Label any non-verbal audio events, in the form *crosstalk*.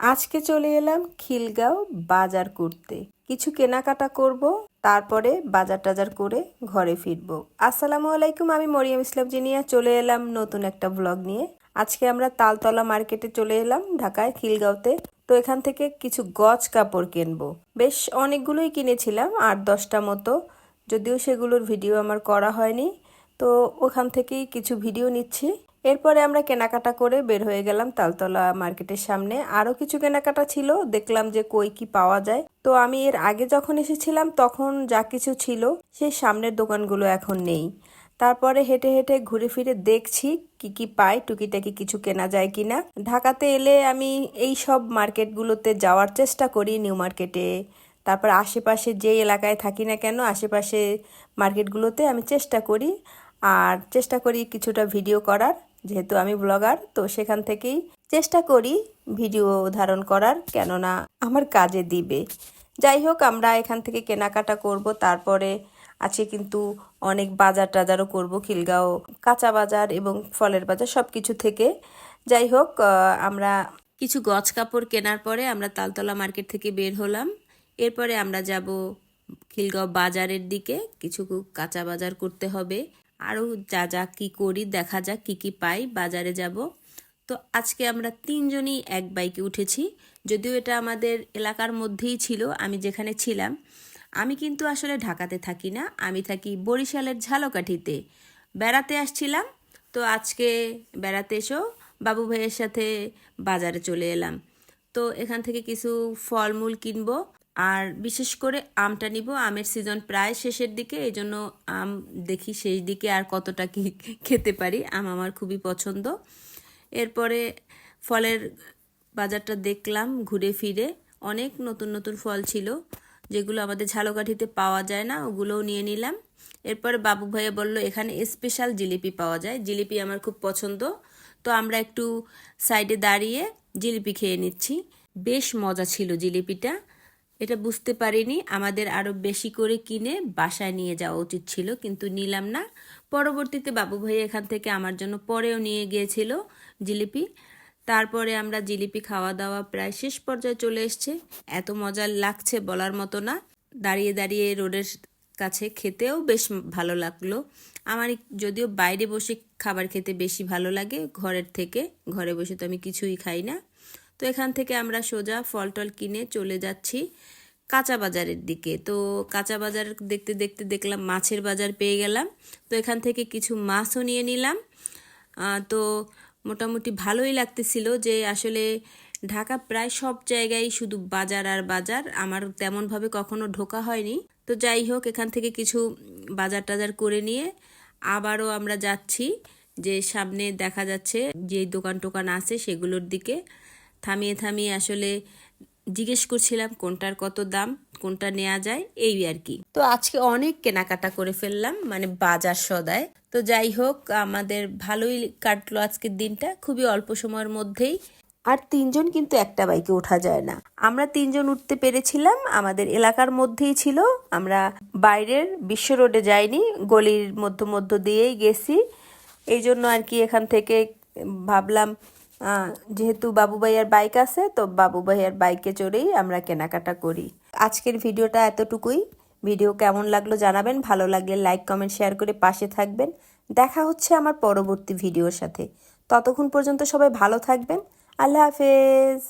আজকে চলে এলাম খিলগাঁও বাজার করতে। কিছু কেনাকাটা করব, তারপরে বাজার টাজার করে ঘরে ফিরবো। আসসালামু আলাইকুম, আমি মরিয়াম ইসলাম জিনিয়া। চলে এলাম নতুন একটা ব্লগ নিয়ে। আজকে আমরা তালতলা মার্কেটে চলে এলাম ঢাকায়, খিলগাঁওতে। তো এখান থেকে কিছু গজ কাপড় কিনবো। বেশ অনেকগুলোই কিনেছিলাম, আট দশটা মতো। যদিও সেগুলোর ভিডিও আমার করা হয়নি। তো ওখান থেকেই কিছু ভিডিও নিচ্ছি। এরপরে আমরা কেনাকাটা করে বের হয়ে গেলাম তালতলা মার্কেটের সামনে। আরও কিছু কেনাকাটা ছিল, দেখলাম যে কই কি পাওয়া যায়। তো আমি এর আগে যখন এসেছিলাম, তখন যা কিছু ছিল সেই সামনের দোকানগুলো এখন নেই। তারপরে হেঁটে হেঁটে ঘুরে ফিরে দেখছি কি কি পাই, টুকিটাকি কিছু কেনা যায় কিনা। ঢাকাতে এলে আমি এই সব মার্কেটগুলোতে যাওয়ার চেষ্টা করি নিউ মার্কেটে। তারপর আশেপাশে যে এলাকায় থাকি না কেন, আশেপাশে মার্কেটগুলোতে আমি চেষ্টা করি। আর চেষ্টা করি কিছুটা ভিডিও করার। যেহেতু আমি ব্লগার, তো সেখান থেকেই চেষ্টা করি ভিডিও ধারণ করার, কেননা আমার কাজে দিবে। যাই হোক, আমরা এখান থেকে কেনাকাটা করব, তারপরে আছে কিন্তু অনেক বাজার টাজারও করব, খিলগাঁও, কাঁচা বাজার এবং ফলের বাজার সব কিছু থেকে। যাই হোক আমরা কিছু গছ কাপড় কেনার পরে আমরা তালতলা মার্কেট থেকে বের হলাম। এরপরে আমরা যাব খিলগাঁও বাজারের দিকে, কিছু কাঁচা বাজার করতে হবে। আরও যা যা কি করি, দেখা যাক কি কি পাই, বাজারে যাব। তো আজকে আমরা তিনজনই এক বাইকে উঠেছি। যদিও এটা আমাদের এলাকার মধ্যেই ছিল, আমি যেখানে ছিলাম। আমি কিন্তু আসলে ঢাকাতে থাকি না, আমি থাকি বরিশালের ঝালকাঠিতে। বেড়াতে আসছিলাম, তো আজকে বেড়াতে এসেও বাবু ভাইয়ের সাথে বাজারে চলে এলাম। তো এখান থেকে কিছু ফলমূল কিনবো। আর বিশেষ করে আমটা নিব, আমের সিজন প্রায় শেষের দিকে, এই জন্য আম দেখি শেষ দিকে আর কতটা কি *laughs* খেতে পারি, আম আমার খুবই পছন্দ। এরপরে ফলের বাজারটা দেখলাম ঘুরে ফিরে, অনেক নতুন নতুন ফল ছিল, যেগুলো আমাদের ঝালকাঠিতে পাওয়া যায় না, ওগুলোও নিয়ে নিলাম। এরপরে বাবু ভাইয়া বলল, এখানে স্পেশাল জিলিপি পাওয়া যায়, জিলিপি আমার খুব পছন্দ। তো আমরা একটু সাইডে দাঁড়িয়ে জিলিপি খেয়ে নিচ্ছি। বেশ মজা ছিল জিলিপিটা। এটা বুঝতে পারিনি। আমাদের আরও বেশি করে কিনে বাসায় নিয়ে যাওয়া উচিত ছিল, কিন্তু নিলাম না। পরবর্তীতে বাবু ভাই এখান থেকে আমার জন্য পরেও নিয়ে গিয়েছিল জিলিপি। তারপরে আমরা জিলিপি খাওয়া দাওয়া প্রায় শেষ পর্যায়ে চলে এসছে। এত মজা লাগছে বলার মতো না। দাঁড়িয়ে দাঁড়িয়ে রোডের কাছে খেতেও বেশ ভালো লাগল। আমার যদিও বাইরে বসে খাবার খেতে বেশি ভালো লাগে, ঘরের থেকে। ঘরে বসে তো আমি কিছুই খাই না। তো এখান থেকে আমরা সোজা ফল টল কিনে চলে যাচ্ছি কাঁচা বাজারের দিকে। তো কাঁচা বাজার দেখতে দেখতে দেখলাম মাছের বাজার পেয়ে গেলাম। তো এখান থেকে কিছু মাছও নিয়ে নিলাম। তো মোটামুটি ভালোই লাগতেছিল যে আসলে ঢাকা প্রায় সব জায়গায় শুধু বাজার আর বাজার, আমার তেমনভাবে কখনো ঢোকা হয়নি। তো যাই হোক, এখান থেকে কিছু বাজার টাজার করে নিয়ে আবারও আমরা যাচ্ছি। যে সামনে দেখা যাচ্ছে যে দোকান টোকান আছে সেগুলোর দিকে। থামিয়ে থামিয়ে আসলে জিজ্ঞেস করছিলাম, কোনটার কত দাম, কোনটা নেওয়া যায়, এই আর কি। তো আজকে অনেক কেনাকাটা করে ফেললাম মানে বাজার সদায়। তো যাই হোক, আমাদের ভালোই কাটলো আজকের দিনটা, খুবই অল্প সময়ের মধ্যেই। আর তিনজন কিন্তু একটা বাইকে ওঠা যায় না। আমরা তিনজন উঠতে পেরেছিলাম, আমাদের এলাকার মধ্যেই ছিল। আমরা বাইরের বিশ্ব রোডে যাইনি, গলির মধ্য মধ্য দিয়েই গেছি। এই জন্য আর কি এখান থেকে ভাবলাম যেহেতু বাবু ভাইয়ার বাইক আছে, তো বাবু ভাইয়ার বাইকে চড়েই আমরা কেনাকাটা করি। আজকের ভিডিওটা এতটুকুই। ভিডিও কেমন লাগল জানাবেন। ভালো লাগলে লাইক কমেন্ট শেয়ার করে পাশে থাকবেন। দেখা হচ্ছে আমার পরবর্তী ভিডিওর সাথে। ততক্ষণ পর্যন্ত সবাই ভালো থাকবেন। আল্লাহ হাফেজ।